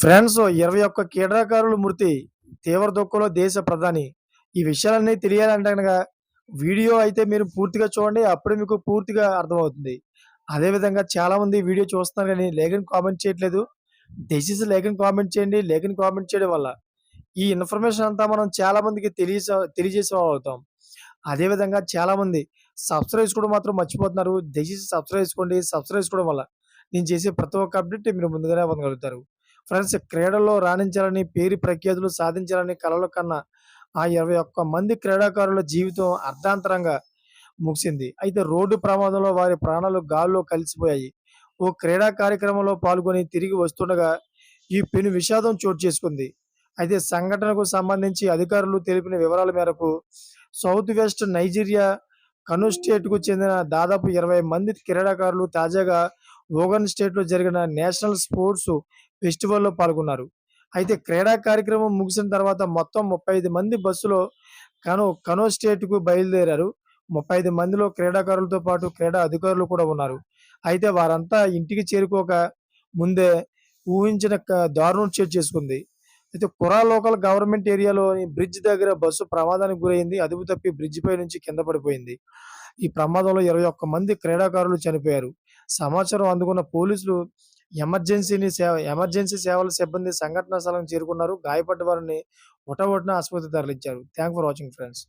France ఇరవై ఒక్క క్రీడాకారులు మృతి తీవ్ర దుఃఖంలో దేశ ప్రధాని. ఈ విషయాలన్నీ తెలియాలంటే కనుక వీడియో అయితే మీరు పూర్తిగా చూడండి అప్పుడే మీకు పూర్తిగా అర్థమవుతుంది. అదేవిధంగా చాలామంది వీడియో చూస్తున్నారు కానీ లేఖని కామెంట్ చేయట్లేదు. దయచేసి లేఖని కామెంట్ చేయండి లేఖని కామెంట్ చేయడం వల్ల ఈ ఇన్ఫర్మేషన్ అంతా మనం చాలా మందికి తెలియజే తెలియజేసే అవుతాం అదేవిధంగా చాలామంది సబ్స్క్రైబ్ కూడా మాత్రం మర్చిపోతున్నారు. దయచేసి సబ్స్క్రైబ్ చేసుకోండి. సబ్స్క్రైబ్ చేసుకోవడం వల్ల నేను చేసే ప్రతి ఒక్క అప్డేట్ మీరు ముందుగానే పొందగలుగుతారు. ఫ్రెండ్స్ క్రీడల్లో రాణించాలని పేరు ప్రఖ్యాతులు సాధించాలని కలలు కన్నా ఆ ఇరవై ఒక్క మంది క్రీడాకారుల జీవితం అర్ధాంతరంగా ముగిసింది. అయితే రోడ్డు ప్రమాదంలో వారి ప్రాణాలు గాల్లో కలిసిపోయాయి. ఓ క్రీడా కార్యక్రమంలో పాల్గొని తిరిగి వస్తుండగా ఈ పెను విషాదం చోటు చేసుకుంది. అయితే సంఘటనకు సంబంధించి అధికారులు తెలిపిన వివరాల మేరకు సౌత్ వెస్ట్ నైజీరియా కను స్టేట్కు చెందిన దాదాపు ఇరవై మంది క్రీడాకారులు తాజాగా ఓగన్ స్టేట్లో జరిగిన నేషనల్ స్పోర్ట్స్ ఫెస్టివల్లో పాల్గొన్నారు. అయితే క్రీడా కార్యక్రమం ముగిసిన తర్వాత మొత్తం ముప్పై ఐదు మంది బస్సులో కనో కనో స్టేట్కు బయలుదేరారు. ముప్పై ఐదు మందిలో క్రీడాకారులతో పాటు క్రీడా అధికారులు కూడా ఉన్నారు. అయితే వారంతా ఇంటికి చేరుకోక ముందే ఊహించిన దారుణం చోటు చేసుకుంది. అయితే కురా లోకల్ గవర్నమెంట్ ఏరియాలోని బ్రిడ్జ్ దగ్గర బస్సు ప్రమాదానికి గురైంది. అదుపు తప్పి బ్రిడ్జ్ పై నుంచి కింద పడిపోయింది. ఈ ప్రమాదంలో ఇరవై ఒక్క మంది క్రీడాకారులు చనిపోయారు. సమాచారం అందుకున్న పోలీసులు ఎమర్జెన్సీని సేవ ఎమర్జెన్సీ సేవల సిబ్బంది సంఘటనా స్థలం చేరుకున్నారు. గాయపడ్డ వారిని ఒటవొటిన ఆసుపత్రికి తరలించారు. Thank for watching friends.